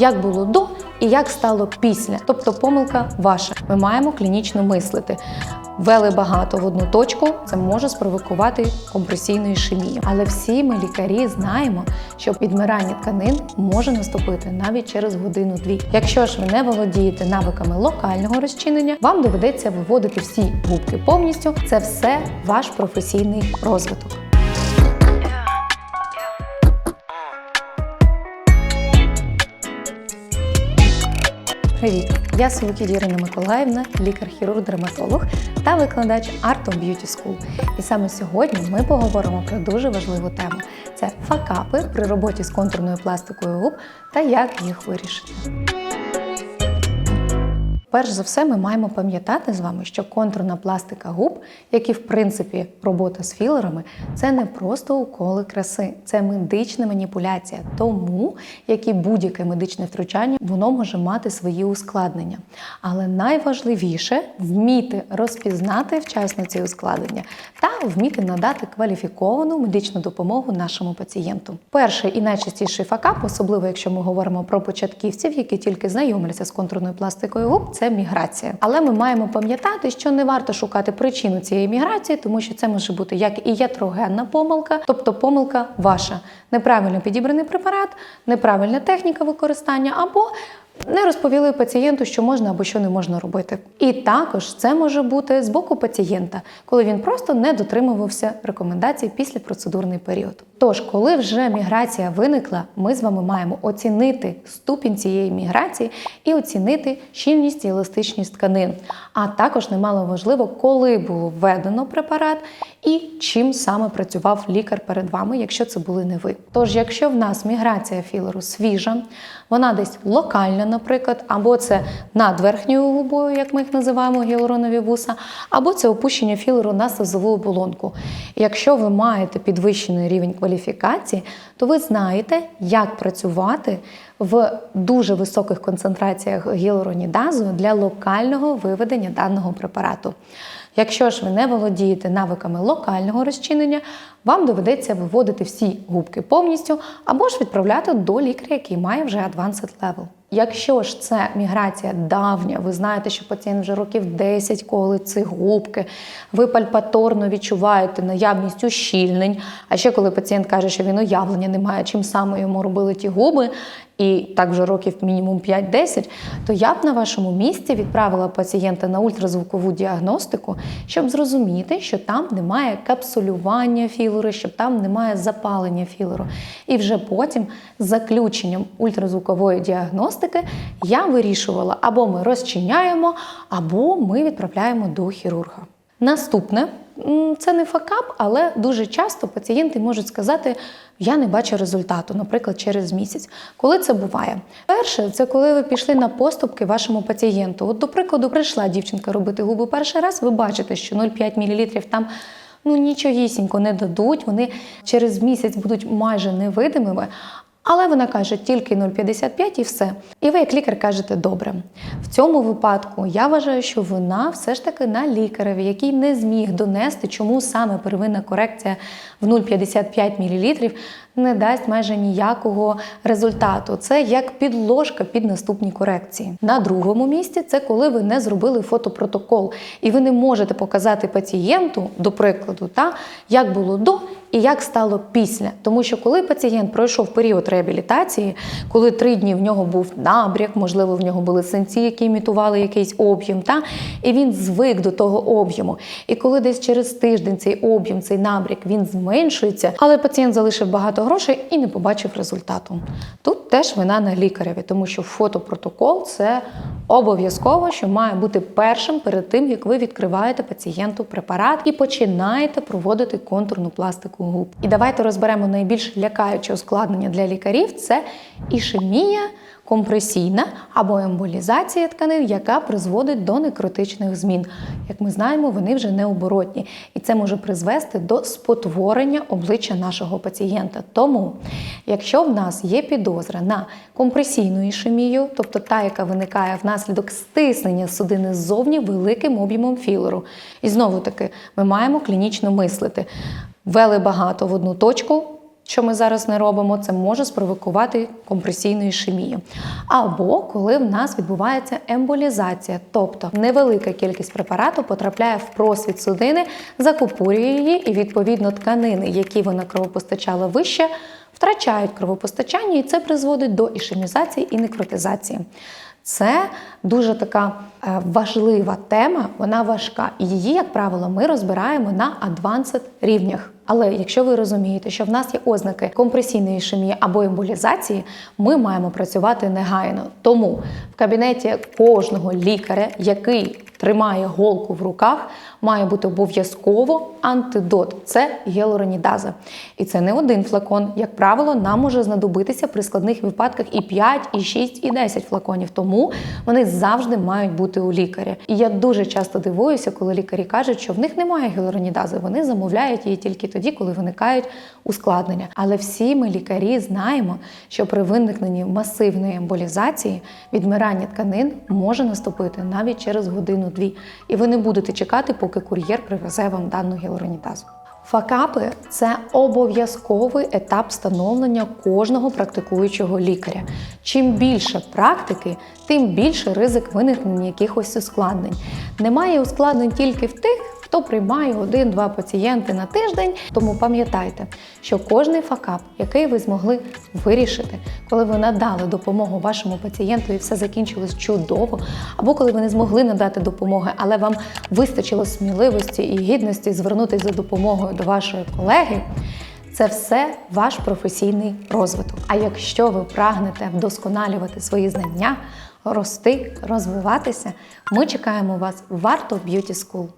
Як було до і як стало після, тобто помилка ваша. Ми маємо клінічно мислити. Вели багато в одну точку, це може спровокувати компресійну ішемію. Але всі ми лікарі знаємо, що підмирання тканин може наступити навіть через годину-дві. Якщо ж ви не володієте навиками локального розчинення, вам доведеться виводити всі губки повністю. Це все ваш професійний розвиток. Привіт! Я Солокід Ірина Миколаївна, лікар-хірург-дерматолог та викладач Art of Beauty School. І саме сьогодні ми поговоримо про дуже важливу тему: це факапи при роботі з контурною пластикою губ та як їх вирішити. Перш за все, ми маємо пам'ятати з вами, що контурна пластика губ, як і в принципі робота з філерами, це не просто уколи краси, це медична маніпуляція. Тому, як і будь-яке медичне втручання, воно може мати свої ускладнення. Але найважливіше вміти розпізнати вчасно ці ускладнення та вміти надати кваліфіковану медичну допомогу нашому пацієнту. Перший і найчастіший факап, особливо якщо ми говоримо про початківців, які тільки знайомляться з контурною пластикою губ, це міграція. Але ми маємо пам'ятати, що не варто шукати причину цієї міграції, тому що це може бути як і ятрогенна помилка, тобто помилка ваша, неправильно підібраний препарат, неправильна техніка використання або не розповіли пацієнту, що можна або що не можна робити. І також це може бути з боку пацієнта, коли він просто не дотримувався рекомендацій після процедурний період. Тож, коли вже міграція виникла, ми з вами маємо оцінити ступінь цієї міграції і оцінити щільність і еластичність тканин. А також немало важливо, коли було введено препарат і чим саме працював лікар перед вами, якщо це були не ви. Тож, якщо в нас міграція філеру свіжа, вона десь локальна, наприклад, або це над верхньою губою, як ми їх називаємо гіалуронові вуса, або це опущення філеру на слизову оболонку. Якщо ви маєте підвищений рівень кваліфікації, то ви знаєте, як працювати в дуже високих концентраціях гіалуронідазу для локального виведення даного препарату. Якщо ж ви не володієте навиками локального розчинення, вам доведеться виводити всі губки повністю або ж відправляти до лікаря, який має вже advanced level. Якщо ж це міграція давня, ви знаєте, що пацієнт вже років 10 колить ці губки, ви пальпаторно відчуваєте наявність ущільнень. А ще коли пацієнт каже, що він уявлення не має, чим саме йому робили ті губи, і так вже років мінімум 5-10, то я б на вашому місці відправила пацієнта на ультразвукову діагностику, щоб зрозуміти, що там немає капсулювання філору, що там немає запалення філору. І вже потім з заключенням ультразвукової діагностики я вирішувала, або ми розчиняємо, або ми відправляємо до хірурга. Наступне це не факап, але дуже часто пацієнти можуть сказати: я не бачу результату, наприклад, через місяць. Коли це буває? Перше, це коли ви пішли на поступки вашому пацієнту. От, до прикладу, прийшла дівчинка робити губи перший раз, ви бачите, що 0,5 мл там. Ну, нічогісінько не дадуть, вони через місяць будуть майже невидимими. Але вона каже тільки 0,55 і все. І ви, як лікар, кажете добре. В цьому випадку я вважаю, що вона все ж таки на лікареві, який не зміг донести, чому саме первинна корекція в 0,55 мл не дасть майже ніякого результату. Це як підложка під наступні корекції. На другому місці це коли ви не зробили фотопротокол, і ви не можете показати пацієнту, до прикладу, та як було до і як стало після. Тому що коли пацієнт пройшов період реабілітації, коли три дні в нього був набряк, можливо, в нього були синці, які імітували якийсь об'єм, та і він звик до того об'єму. І коли десь через тиждень цей об'єм, цей набряк, він зменшується, але пацієнт залишив багато грошей і не побачив результату. Тут теж вина на лікареві, тому що фотопротокол це обов'язково, що має бути першим перед тим, як ви відкриваєте пацієнту препарат і починаєте проводити контурну пластику губ. І давайте розберемо найбільш лякаюче ускладнення для лікарів: це ішемія. Компресійна або емболізація тканин, яка призводить до некротичних змін. Як ми знаємо, вони вже необоротні, і це може призвести до спотворення обличчя нашого пацієнта. Тому, якщо в нас є підозра на компресійну ішемію, тобто та, яка виникає внаслідок стиснення судини ззовні великим об'ємом філеру, і знову таки ми маємо клінічно мислити. Вели багато в одну точку, що ми зараз не робимо, це може спровокувати компресійну ішемію. Або коли в нас відбувається емболізація, тобто невелика кількість препарату потрапляє в просвіт судини, закупорює її, і відповідно тканини, які вона кровопостачала вище, втрачають кровопостачання, і це призводить до ішемізації і некротизації. Це дуже така е, важлива тема, вона важка. І її, як правило, ми розбираємо на адвансет рівнях. Але якщо ви розумієте, що в нас є ознаки компресійної ішемії або емболізації, ми маємо працювати негайно. Тому в кабінеті кожного лікаря, який тримає голку в руках, має бути обов'язково антидот. Це гіалуронідаза. І це не один флакон. Як правило, нам може знадобитися при складних випадках і 5, і 6, і 10 флаконів. Тому вони завжди мають бути у лікаря. І я дуже часто дивуюся, коли лікарі кажуть, що в них немає гіалуронідази. Вони замовляють її тільки тоді, коли виникають ускладнення. Але всі ми лікарі знаємо, що при виникненні масивної емболізації відмирання тканин може наступити навіть через годину-дві. І ви не будете чекати, поки кур'єр привезе вам дану гіалуронідазу. Факапи це обов'язковий етап встановлення кожного практикуючого лікаря. Чим більше практики, тим більше ризик виникнення якихось ускладнень. Немає ускладнень тільки в тих, хто приймає один-два пацієнти на тиждень. Тому пам'ятайте, що кожний факап, який ви змогли вирішити, коли ви надали допомогу вашому пацієнту і все закінчилось чудово, або коли ви не змогли надати допомоги, але вам вистачило сміливості і гідності звернутися за допомогою до вашої колеги. Це все ваш професійний розвиток. А якщо ви прагнете вдосконалювати свої знання, рости, розвиватися, ми чекаємо вас в Варто Б'юті School.